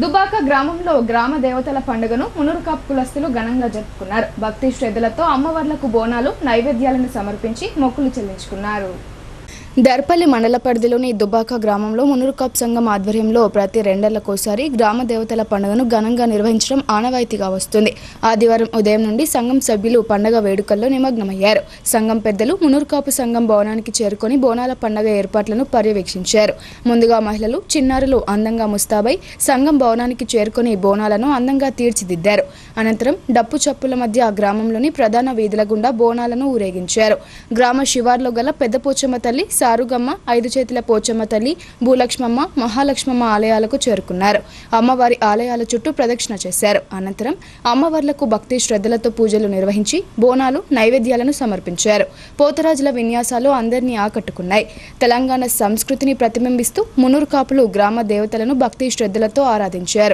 దుబాక గ్రామంలో గ్రామ దేవతల పండుగను మునురుకాప్ కులస్తులు ఘనంగా జరుపుకున్నారు. భక్తి శ్రద్ధలతో అమ్మవార్లకు బోనాలు నైవేద్యాలను సమర్పించి మొక్కులు చెల్లించుకున్నారు. దర్పల్లి మండల పరిధిలోని దుబాక గ్రామంలో మునురుకాప్ సంఘం ఆధ్వర్యంలో ప్రతి రెండేళ్ళకోసారి గ్రామ దేవతల పండుగను ఘనంగా నిర్వహించడం ఆనవాయితీగా వస్తుంది. ఆదివారం ఉదయం నుండి సంఘం సభ్యులు పండగ వేడుకల్లో నిమగ్నమయ్యారు. సంఘం పెద్దలు మునురుకాపు సంఘం భవనానికి చేరుకొని బోనాల పండగ ఏర్పాట్లను పర్యవేక్షించారు. ముందుగా మహిళలు చిన్నారులు అందంగా ముస్తాబై సంఘం భవనానికి చేరుకొని బోనాలను అందంగా తీర్చిదిద్దారు. అనంతరం డప్పు చప్పుల మధ్య గ్రామంలోని ప్రధాన వీధుల గుండా బోనాలను ఊరేగించారు. గ్రామ శివార్లో గల పెద్ద పోచమ్మ తల్లి సారుగమ్మ ఐదు చేతుల పోచమ్మ తల్లి భూలక్ష్మమ్మ మహాలక్ష్మమ్మ ఆలయాలకు చేరుకున్నారు. అమ్మవారి ఆలయాల చుట్టూ ప్రదక్షిణ చేశారు. అనంతరం అమ్మవార్లకు భక్తి శ్రద్ధలతో పూజలు నిర్వహించి బోనాలు నైవేద్యాలను సమర్పించారు. పోతరాజుల విన్యాసాలు అందరినీ ఆకట్టుకున్నాయి. తెలంగాణ సంస్కృతిని ప్రతిబింబిస్తూ మునూరు కాపులు గ్రామ దేవతలను భక్తి శ్రద్ధలతో ఆరాధించారు.